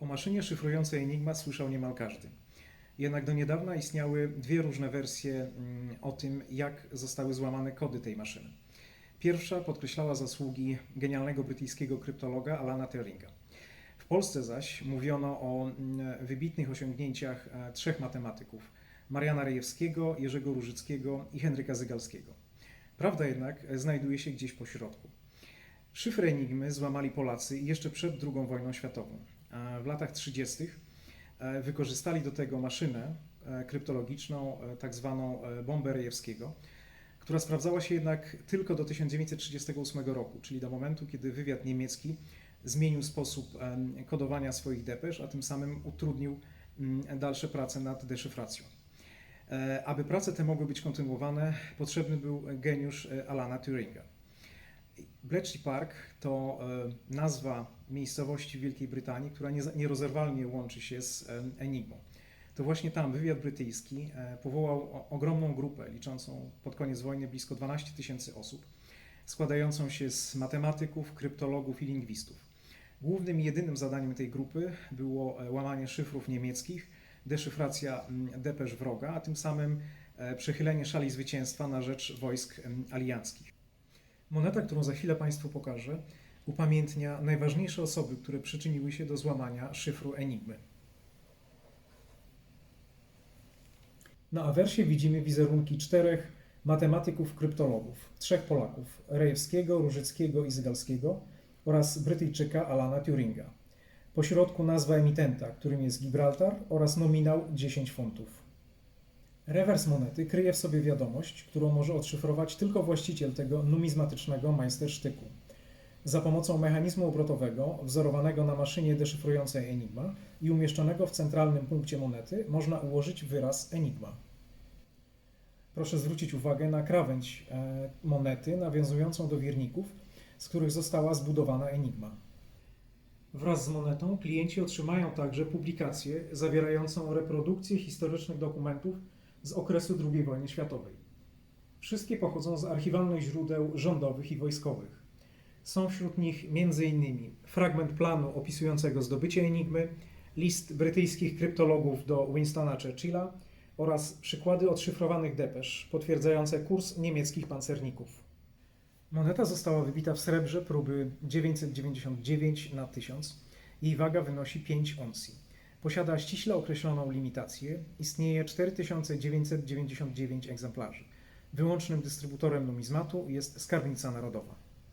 O maszynie szyfrującej Enigma słyszał niemal każdy. Jednak do niedawna istniały dwie różne wersje mm, o tym, jak zostały złamane kody tej maszyny. Pierwsza podkreślała zasługi genialnego brytyjskiego kryptologa Alana Turinga. W Polsce zaś mówiono o mm, wybitnych osiągnięciach e, trzech matematyków: Mariana Rejewskiego, Jerzego Różyckiego i Henryka Zygalskiego. Prawda jednak e, znajduje się gdzieś po środku. Szyfr Enigmy złamali Polacy jeszcze przed II wojną światową. A W latach 30. e, wykorzystali do tego maszynę e, kryptologiczną, e, tak zwaną e, bombę Rejewskiego, która sprawdzała się jednak tylko do 1938 roku, czyli do momentu, kiedy wywiad niemiecki zmienił sposób kodowania swoich depesz, a tym samym utrudnił mm, dalsze prace nad deszyfracją. E, Aby prace te mogły być kontynuowane, potrzebny był geniusz e, Alana Turinga. Bletchley Park to e, nazwa miejscowości w Wielkiej Brytanii, która nierozerwalnie łączy się z e, Enigmą. To właśnie tam wywiad brytyjski e, powołał ogromną grupę liczącą pod koniec wojny blisko 12 tysięcy osób, składającą się z matematyków, kryptologów i lingwistów. Głównym i jedynym zadaniem tej grupy było łamanie szyfrów niemieckich, deszyfracja depesz wroga, a tym samym przechylenie szali zwycięstwa na rzecz wojsk alianckich. Moneta, którą za chwilę Państwu pokażę, upamiętnia najważniejsze osoby, które przyczyniły się do złamania szyfru Enigmy. Na awersie widzimy wizerunki czterech matematyków kryptologów, trzech Polaków, Rejewskiego, Różyckiego i Zygalskiego oraz Brytyjczyka Alana Turinga. Po środku nazwa emitenta, którym jest Gibraltar oraz nominał 10 funtów. Rewers monety kryje w sobie wiadomość, którą może odszyfrować tylko właściciel tego numizmatycznego majstersztyku. Za pomocą mechanizmu obrotowego, wzorowanego na maszynie deszyfrującej Enigma i umieszczonego w centralnym punkcie monety, można ułożyć wyraz Enigma. Proszę zwrócić uwagę na krawędź e, monety nawiązującą do wirników, z których została zbudowana Enigma. Wraz z monetą klienci otrzymają także publikację zawierającą reprodukcje historycznych dokumentów z okresu II wojny światowej. Wszystkie pochodzą z archiwalnych źródeł rządowych i wojskowych. Są wśród nich m.in. fragment planu opisującego zdobycie Enigmy, list brytyjskich kryptologów do Winstona Churchilla oraz przykłady odszyfrowanych depesz potwierdzające kurs niemieckich pancerników. Moneta została wybita w srebrze próby 999 na 1000. Jej waga wynosi 5 oncji. Posiada ściśle określoną limitację. Istnieje 4999 egzemplarzy. Wyłącznym dystrybutorem numizmatu jest Skarbnica Narodowa.